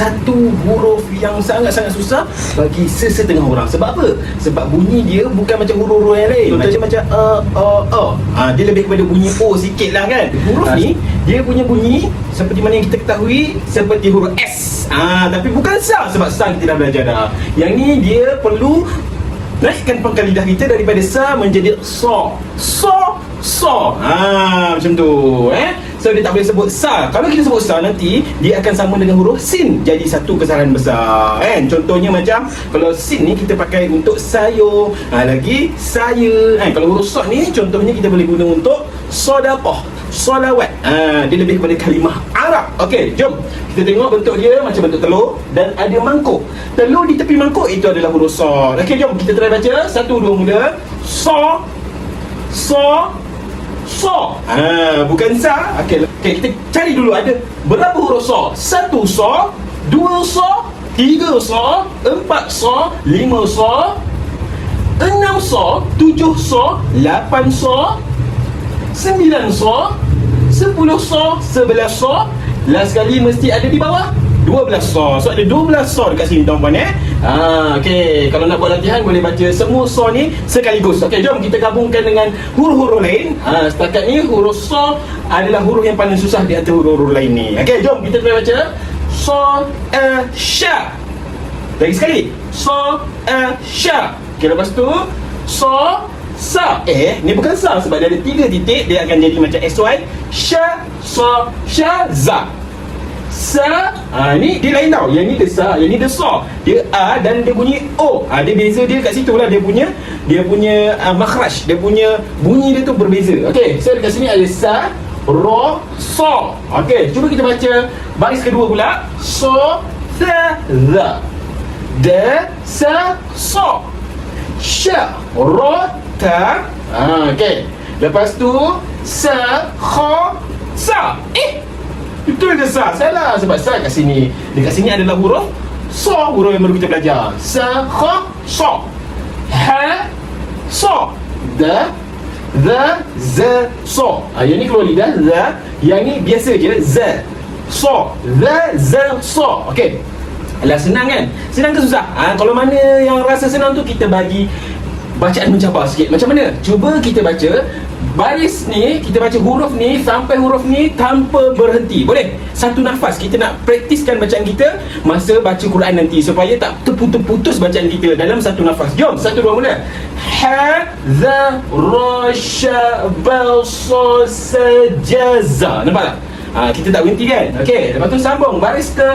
satu huruf yang sangat-sangat susah bagi sesetengah orang. Sebab apa? Sebab bunyi dia bukan macam huruf-huruf yang lain. Macam macam uh, uh, uh. Ha, dia lebih kepada bunyi O sikit lah kan. Huruf ni dia punya bunyi seperti mana yang kita ketahui seperti huruf S. Ah, ha, tapi bukan sa sebab sa kita dah belajar dah. Yang ni dia perlu naikkan pangkal lidah kita daripada sa menjadi so. So, so. Ha, macam tu, eh. So dia tak boleh sebut sa. Kalau kita sebut sa nanti dia akan sama dengan huruf sin. Jadi satu kesalahan besar. Kan? Contohnya macam kalau sin ni kita pakai untuk sayur, ha, lagi saya. Ha, kalau huruf sa ni contohnya kita boleh guna untuk sedekah, solawat. Ha, dia lebih kepada kalimah Arab. Okey, jom. Kita tengok bentuk dia macam bentuk telur dan ada mangkuk. Telur di tepi mangkuk itu adalah huruf sa. Okey, jom kita try baca. Satu dua mula. Sa sa so. Ha, bukan sa. Okey, okay, kita cari dulu ada berapa huruf so? Satu so, dua so, tiga so, empat so, lima so, enam so, tujuh so, lapan so, sembilan so, sepuluh so, sebelas so. Last sekali mesti ada di bawah 12 so. So ada 12 so dekat sini tuan-tuan eh. Ha okey, kalau nak buat latihan boleh baca semua so ni sekaligus. Okey, jom kita gabungkan dengan huruf-huruf lain. Ha setakat ni huruf so adalah huruf yang paling susah di antara huruf-huruf lain ni. Okey, jom kita try baca. So a sha. Lagi sekali. So a sha. Okey, lepas tu so sa eh ni bukan sa sebab dia ada tiga titik dia akan jadi macam sy sha sa sha za sa ha, ni dia lain tau. Yang ni dia sa yang ni dia sa. Dia a dan dia bunyi o. Ha, dia beza dia kat situ lah. Dia punya dia punya uh, makhraj. Dia punya bunyi dia tu berbeza. Okey so dekat sini ada sa ro so. Okey cuba kita baca baris kedua pula. So sa za da sa so. Sha ro ta. Ha, okey. Lepas tu sa kha sa. Eh itu dia sa salah sebab sa kat sini. Dekat sini adalah huruf so huruf yang baru kita belajar. Sa kha so. Ha so. Da the z so. Ha, yang ni keluar lidah the yang ni biasa je. Z. So the z so. Okey. Alah senang kan? Senang ke susah? Ha, kalau mana yang rasa senang tu kita bagi bacaan mencabar sikit. Macam mana? Cuba kita baca Baris ni, kita baca huruf ni Sampai huruf ni tanpa berhenti. Boleh? Satu nafas Kita nak praktiskan bacaan kita Masa baca Quran nanti Supaya tak terputus-putus bacaan kita Dalam satu nafas. Jom, satu dua mula. Ha, za, ra, sya, ba, so, sa, jaza Nampak tak? Ha, kita tak berhenti kan? Okey, lepas tu sambung. Baris ke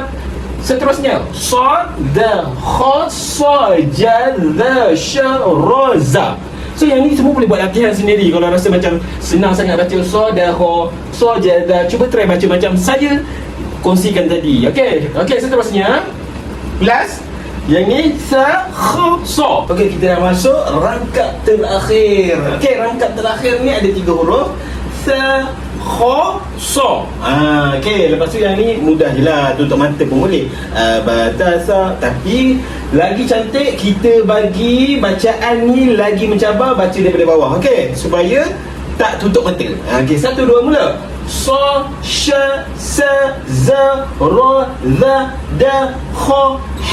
Seterusnya. Sad Da Kha Sa Ja Da Sha Ra Za So yang ni semua boleh buat latihan sendiri Kalau rasa macam senang sangat baca Sa Da Kha Sa Ja Da Cuba try baca macam saya kongsikan tadi Okay Okay seterusnya Last yang ni sa sa. Okey kita dah masuk rangkap terakhir. Okey rangkap terakhir ni ada tiga huruf. Sa kha sa. Ah okey lepas tu yang ni mudah je lah tutup mata pun boleh. Uh, batasa tapi lagi cantik kita bagi bacaan ni lagi mencabar baca daripada bawah. Okey supaya tak tutup mata. Ah, okey satu dua mula. Sa sha sa za ra za da kha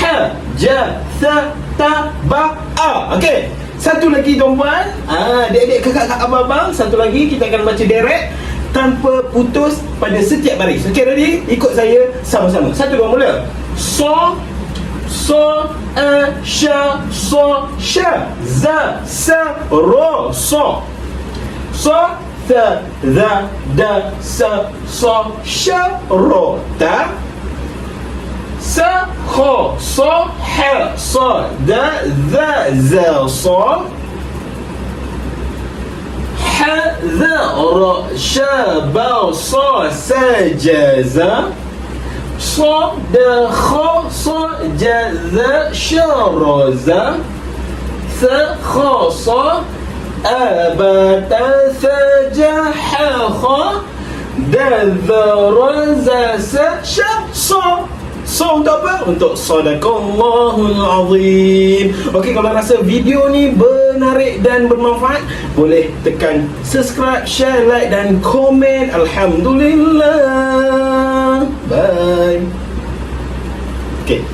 ha ja sa ta ba a. Okey. Satu lagi tuan-puan. Ah, adik-adik kakak abang-abang, satu lagi kita akan baca direct tanpa putus pada setiap baris. Okey, ready? Ikut saya sama-sama. Satu dua mula. So so a sha so sha za sa ro so so th the da sa so sha ro ta sa kho so ha so da za za so حذر شاب صجز صد خص جذ شرز ثخص أبت ثجح خ دذر زس شص So untuk apa? Untuk Sadaqallahul Azim Okey kalau rasa video ni menarik dan bermanfaat Boleh tekan subscribe, share, like dan komen. Alhamdulillah. Bye. Okey.